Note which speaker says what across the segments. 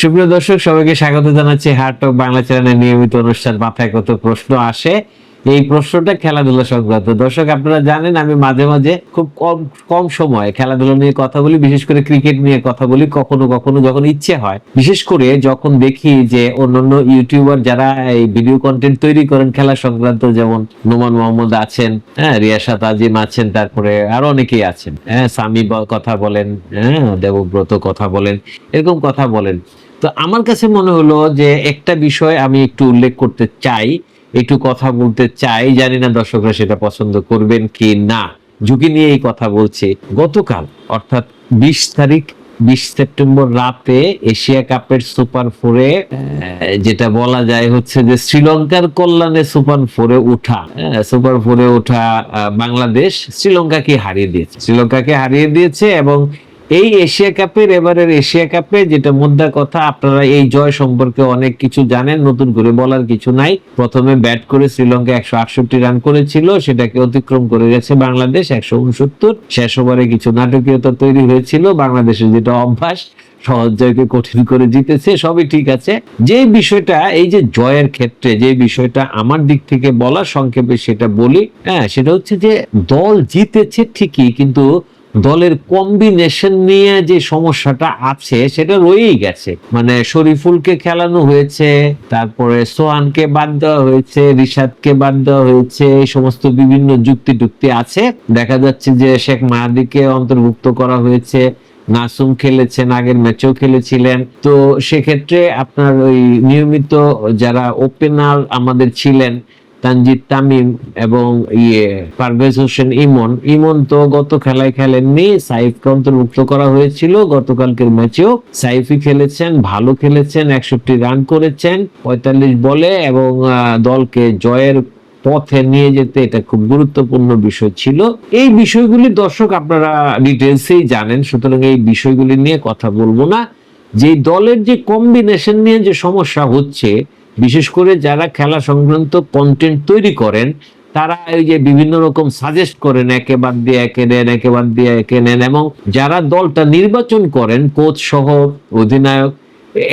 Speaker 1: সুপ্রিয় দর্শক, সবাইকে স্বাগত জানাচ্ছি হার্ট বাংলা চ্যানেলের নিয়মিত অনুষ্ঠান মাথায় কত প্রশ্ন আসে, এই প্রশ্নটা খেলাধুলা সংক্রান্ত। দর্শক, আপনারা জানেন, আমি মাঝে মাঝে খুব কম কম সময়ে খেলাধুলা নিয়ে কথা বলি, বিশেষ করে ক্রিকেট নিয়ে কথা বলি, কখনো কখনো যখন ইচ্ছে হয়। বিশেষ করে যখন দেখি যে অন্যান্য ইউটিউবার যারা এই ভিডিও কন্টেন্ট তৈরি করেন খেলা সংক্রান্ত, যেমন নোমান মোহাম্মদ আছেন হ্যাঁ রিয়াসাত আজিম আছেন, তারপরে আরও অনেকেই আছেন হ্যাঁ সামি কথা বলেন হ্যাঁ দেবব্রত কথা বলেন, এরকম কথা বলেন। তো আমার কাছে মনে হলো যে একটা বিষয় আমি একটু উল্লেখ করতে চাই একটু কথা বলতে চাই জানি না দর্শকরা সেটা পছন্দ করবেন কি না। ঝুঁকি নিয়ে এই কথা বলছি। গতকাল অর্থাৎ বিশ তারিখ বিশ সেপ্টেম্বর রাতে এশিয়া কাপের সুপার ফোরে যেটা বলা যায় হচ্ছে যে শ্রীলঙ্কার কল্যাণে সুপার ফোরে উঠা হ্যাঁ, সুপার ফোরে ওঠা বাংলাদেশ শ্রীলঙ্কাকে হারিয়ে দিয়েছে। শ্রীলঙ্কাকে হারিয়ে দিয়েছে এবং এই এশিয়া কাপের এবারের এশিয়া কাপে যেটা মুদ্রা কথা, আপনারা এই জয় সম্পর্কে অনেক কিছু জানেন, নতুন করে বলার কিছু নাই। প্রথমে ব্যাট করে শ্রীলঙ্কা একশো আটষট্টি রান করেছিল, সেটাকে অতিক্রম করে গেছে বাংলাদেশ একশো উনসত্তর। শেষ ওভারে কিছু নাটকীয়তা তৈরি হয়েছিল, বাংলাদেশের যেটা অভ্যাস, সহজ জয়কে কঠিন করে জিতেছে, সবই ঠিক আছে। যে বিষয়টা, এই যে জয়ের ক্ষেত্রে, যে বিষয়টা আমার দিক থেকে বলা সংক্ষেপে সেটা বলি হ্যাঁ সেটা হচ্ছে যে দল জিতেছে ঠিকই, কিন্তু দলের কম্বিনেশন নিয়ে যে সমস্যাটা আছে, সেটা রয়েই গেছে। মানে শরীফুলকে খেলানো হয়েছে, তারপরে সোহানকে বাদ দেওয়া হয়েছে, রিশাদকে বাদ দেওয়া হয়েছে, এই সমস্ত বিভিন্ন যুক্তি টুক্তি আছে। দেখা যাচ্ছে যে শেখ মাহাদিকে অন্তর্ভুক্ত করা হয়েছে। নাসুম খেলেছেন, আগের ম্যাচেও খেলেছিলেন। তো সেক্ষেত্রে আপনার ওই নিয়মিত যারা ওপেনার আমাদের ছিলেন তানজিদ তামিম এবং ইয়ে পারভেজ হোসেন ইমন। ইমন তো গত খেলায় খেলেননি সাইফকে অন্তর্ভুক্ত করা হয়েছিল। গতকালকের ম্যাচেও সাইফই খেলেছেন, ভালো খেলেছেন, একষট্টি রান করেছেন, পঁয়তাল্লিশ বলে এবং দলকে জয়ের পথে নিয়ে যেতে এটা খুব গুরুত্বপূর্ণ বিষয় ছিল। এই বিষয়গুলি দর্শক আপনারা ডিটেলসেই জানেন, সুতরাং এই বিষয়গুলি নিয়ে কথা বলব না। যে দলের যে কম্বিনেশন নিয়ে যে সমস্যা হচ্ছে বিশেষ করে যারা খেলা সংক্রান্ত কন্টেন্ট তৈরি করেন, তারা এই যে বিভিন্ন রকম সাজেস্ট করেন, একে বাদ দিয়ে একে নেন একে বাদ দিয়ে একে নেন এবং যারা দলটা নির্বাচন করেন কোচ সহ, অধিনায়ক,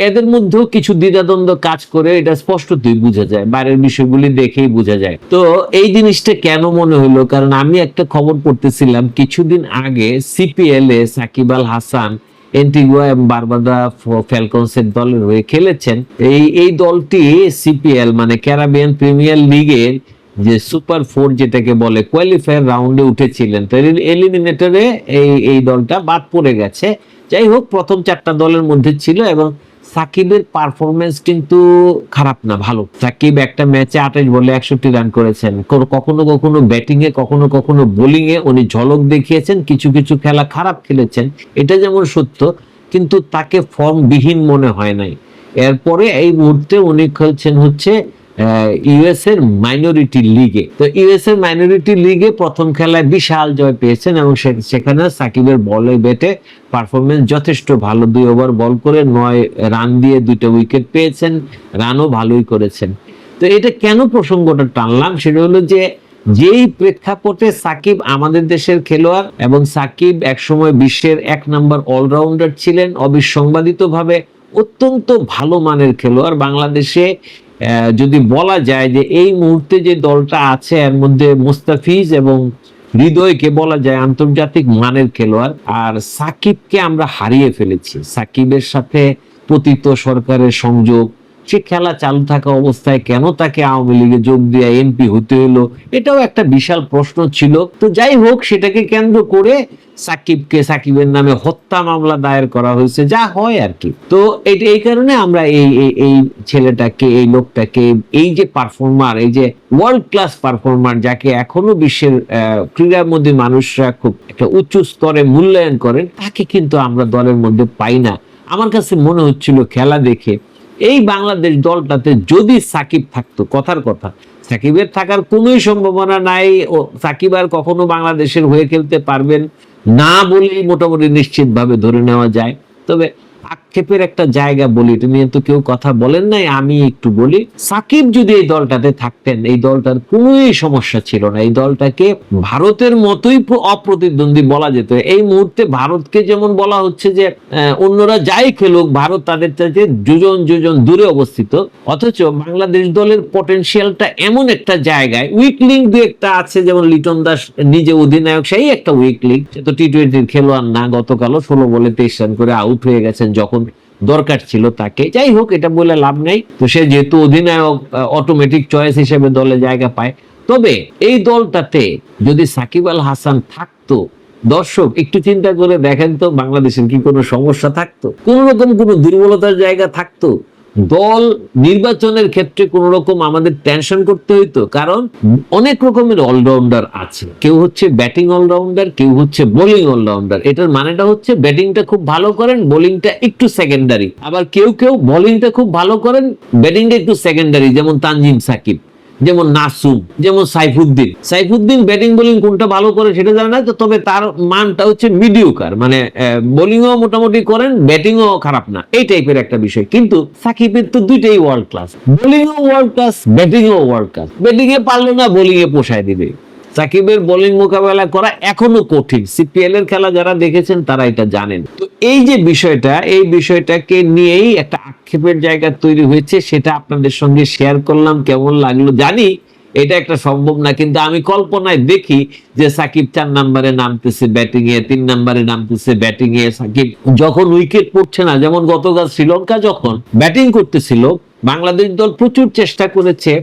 Speaker 1: এদের মধ্যেও কিছু দ্বিধাদ্বন্দ্ব কাজ করে, এটা স্পষ্টতই বোঝা যায়। বাইরের বিষয়গুলি দেখেই বোঝা যায়। তো এই জিনিসটা কেন মনে হলো? কারণ আমি একটা খবর পড়তেছিলাম, কিছুদিন আগে সিপিএল এ সাকিব আল হাসান এন্টিগুয়া এবং বারবাদা ফ্যালকনসের দলের হয়ে খেলেছেন। এই এই দলটি সিপিএল মানে ক্যারাবিয়ান প্রিমিয়ার লিগের যে সুপার ফোর যেটাকে বলে কোয়ালিফায়ার রাউন্ডে উঠেছিলেন। তো এলিমিনেটরে এই এই দলটা বাদ পড়ে গেছে। যাই হোক, প্রথম চারটা দলের মধ্যে ছিল এবং সাকিবের পারফরমেন্স কিন্তু খারাপ না, ভালো। সাকিব একটা ম্যাচে আঠাশ বলে একষট্টি রান করেছেন। কখনো কখনো ব্যাটিং এ, কখনো কখনো বোলিং এ উনি ঝলক দেখিয়েছেন, কিছু কিছু খেলা খারাপ খেলেছেন। এটা যেমন সত্য, কিন্তু তাকে ফর্ম বিহীন মনে হয় নাই। এরপরে এই মুহূর্তে উনি খেলছেন হচ্ছে ইউএস এর মাইনরিটি লিগে তো ইউএস এর মাইনরিটি লিগে প্রথম খেলায় বিশাল জয় পেয়েছেন এবং সেখানে সাকিবের বলে বেটে পারফরমেন্স যথেষ্ট ভালো। দুই ওভার বল করে নয় রান দিয়ে দুইটা উইকেট পেয়েছেন রানও ভালোই করেছেন। তো এটা কেন প্রসঙ্গটা টানলাম? সেটা হলো যে, যেই প্রেক্ষাপটে সাকিব আমাদের দেশের খেলোয়াড় এবং সাকিব একসময় বিশ্বের এক নম্বর অলরাউন্ডার ছিলেন অবিসংবাদিত ভাবে অত্যন্ত ভালো মানের খেলোয়াড়। বাংলাদেশে যদি বলা যায় যে এই মুহূর্তে যে দলটা আছে, এর মধ্যে মুস্তাফিজ এবং হৃদয়কে বলা যায় আন্তর্জাতিক মানের খেলোয়াড়, আর সাকিবকে আমরা হারিয়ে ফেলেছি। সাকিবের সাথে পতিত সরকারের সংযোগ, সে খেলা চালু থাকা অবস্থায় কেন তাকে আওয়ামী লীগে যোগ দিয়ে এমপি হতে হলো, এটাও একটা বিশাল প্রশ্ন ছিল। তো যাই হোক, সেটাকে কেন্দ্র করে সাকিবকে সাকিবের নামে হত্যা মামলা দায়ের করা হয়েছে যা হয় আর কি। তো এটা এই কারণে আমরা এই এই- ছেলেটাকে এই লোকটাকে এই যে পারফর্মার এই যে ওয়ার্ল্ড ক্লাস পারফর্মার যাকে এখনও বিশ্বের আহ, ক্রীড়ামোদী মানুষরা খুব একটা উচ্চ স্তরে মূল্যায়ন করেন তাকে কিন্তু আমরা দলের মধ্যে পাই না। আমার কাছে মনে হচ্ছিল খেলা দেখে এই বাংলাদেশ দলটাতে যদি সাকিব থাকতো কথার কথা সাকিবের থাকার কোনোই সম্ভাবনা নাই ও সাকিব আর কখনো বাংলাদেশের হয়ে খেলতে পারবেন না বলেই মোটামুটি নিশ্চিতভাবে ধরে নেওয়া যায়। তবে আক্ষেপের একটা জায়গা বলি নিয়ে তো কেউ কথা বলেন নাই, আমি একটু বলি। সাকিব যদি এই দলটাতে থাকতেন, এই দলটার কোনোই সমস্যা ছিল না। এই দলটাকে ভারতের মতোই অপ্রতিদ্বন্দ্বী বলা যেত। এই মুহূর্তে ভারতকে যেমন বলা হচ্ছে যে অন্যরা যাই খেলুক, ভারত তাদের চাইতে যোজন যোজন দূরে অবস্থিত। অথচ বাংলাদেশ দলের পটেনশিয়ালটা এমন একটা জায়গায় উইক লিঙ্ক দু একটা আছে, যেমন লিটন দাস নিজে অধিনায়ক, সেই একটা উইক লিঙ্ক সে তো টি টোয়েন্টির খেলোয়াড় না, গতকালও ষোলো বলে তেইশ রান করে আউট হয়ে গেছেন, যখন দরকার ছিল তাকে। যাই হোক, এটা বলে লাভ নেই। তো সে যেহেতু অধিনায়ক অটোমেটিক চয়েস হিসেবে দলে জায়গা পায়। তবে এই দলটাতে যদি সাকিব আল হাসান থাকতো, দর্শক, একটু চিন্তা করে দেখেন তো বাংলাদেশের কি কোনো সমস্যা থাকতো? কোন রকম কোনো দুর্বলতার জায়গা থাকতো? দল নির্বাচনের ক্ষেত্রে কোন রকম আমাদের টেনশন করতে হইতো, কারণ অনেক রকমের অলরাউন্ডার আছে। কেউ হচ্ছে ব্যাটিং অলরাউন্ডার কেউ হচ্ছে বোলিং অলরাউন্ডার এটার মানেটা হচ্ছে ব্যাটিংটা খুব ভালো করেন বোলিংটা একটু সেকেন্ডারি আবার কেউ কেউ বোলিংটা খুব ভালো করেন ব্যাটিংটা একটু সেকেন্ডারি যেমন তানজিম সাকিব। যেমন নাসুম যেমন সাইফুদ্দিন। সাইফুদ্দিন ব্যাটিং বোলিং কোনটা ভালো করে সেটা জানা না তবে তার মানটা হচ্ছে মিডিওকার মানে বোলিংও মোটামুটি করেন ব্যাটিংও খারাপ না। এই টাইপের একটা বিষয়। কিন্তু সাকিবের তো দুইটাই ওয়ার্ল্ড ক্লাস বোলিংও ওয়ার্ল্ড ক্লাস ব্যাটিংও ওয়ার্ল্ড ক্লাস ব্যাটিংয়ে পারল না বোলিংয়ে পোষায় দিবে। সাকিবের বোলিং মোকাবেলা করা এখনও কঠিন। সিপিএল এর খেলা যারা দেখেছেন, তারা এটা জানেন। তো এই যে বিষয়টা, এই বিষয়টাকে নিয়েই একটা আক্ষেপের জায়গা তৈরি হয়েছে, সেটা আপনাদের সঙ্গে শেয়ার করলাম। কেমন লাগল জানি এটা একটা সম্ভব না, কিন্তু আমি কল্পনায় দেখি যে সাকিব চার নাম্বারে নামতেছে ব্যাটিং এ, তিন নাম্বারে নামতেছে ব্যাটিং এ। সাকিব যখন উইকেট পড়ছে না, যেমন গতকাল শ্রীলঙ্কা যখন ব্যাটিং করতেছিল, বাংলাদেশ দল প্রচুর চেষ্টা করেছে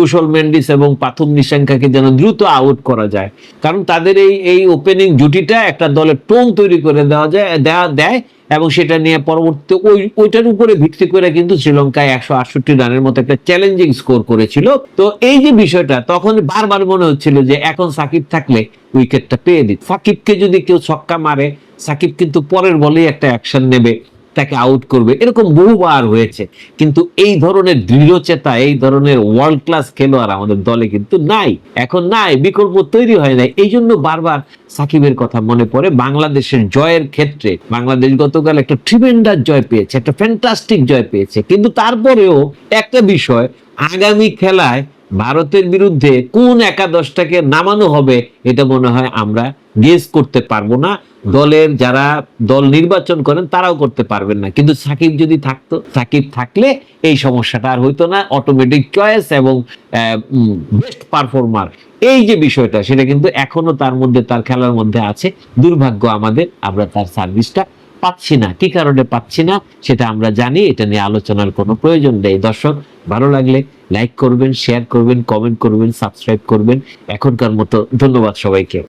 Speaker 1: কুশল মেন্ডিস এবং পাথুম নিশাঙ্কাকে যেন দ্রুত আউট করা যায়। কারণ তাদের এই এই ওপেনিং জুটিটা একটা দলের টোন তৈরি করে দেওয়া যায় দেওয়া দেয় এবং সেটা নিয়ে পরবর্তী ওই, ওইটার উপরে ভিত্তি করে কিন্তু শ্রীলঙ্কায় একশো আটষট্টি রানের মতো একটা চ্যালেঞ্জিং স্কোর করেছিল। তো এই যে বিষয়টা, তখন বারবার মনে হচ্ছিল যে এখন সাকিব থাকলে উইকেটটা পেয়ে দিত। সাকিবকে যদি কেউ ছক্কা মারে, সাকিব কিন্তু পরের বলেই একটা অ্যাকশন নেবে। তাকে আউট করবে। এরকম বহুবার হয়েছে। কিন্তু এই ধরনের দৃঢ়চেতা, এই ধরনের ওয়ার্ল্ড ক্লাস খেলোয়াড় আমাদের দলে কিন্তু নাই। এখন নাই, বিকল্প তৈরি হয় নাই। এই জন্য বারবার সাকিবের কথা মনে পড়ে। বাংলাদেশের জয়ের ক্ষেত্রে, বাংলাদেশ গতকাল একটা ট্রিমেন্ডাস জয় পেয়েছে, একটা ফ্যান্টাস্টিক জয় পেয়েছে। কিন্তু তারপরেও একটা বিষয়, আগামী খেলায় ভারতের বিরুদ্ধে কোন একাদশটাকে নামানো হবে, এটা মনে হয় আমরা গেস করতে পারব না। দলের যারা দল নির্বাচন করেন, তারাও করতে পারবেন না। কিন্তু সাকিব যদি থাকতো, সাকিব থাকলে এই সমস্যাটা আর হইতো না। অটোমেটিক চয়েস এবং বেস্ট পারফর্মার এই যে বিষয়টা, সেটা কিন্তু এখনও তার মধ্যে, তার খেলার মধ্যে আছে। দুর্ভাগ্য আমাদের, আমরা তার সার্ভিসটা পাচ্ছি না, কি কারণে পাচ্ছি না সেটা আমরা জানি, এটা নিয়ে আলোচনার কোনো প্রয়োজন নেই। দর্শক, ভালো লাগলে লাইক করবেন শেয়ার করবেন কমেন্ট করবেন সাবস্ক্রাইব করবেন। এখনকার মতো ধন্যবাদ সবাইকে।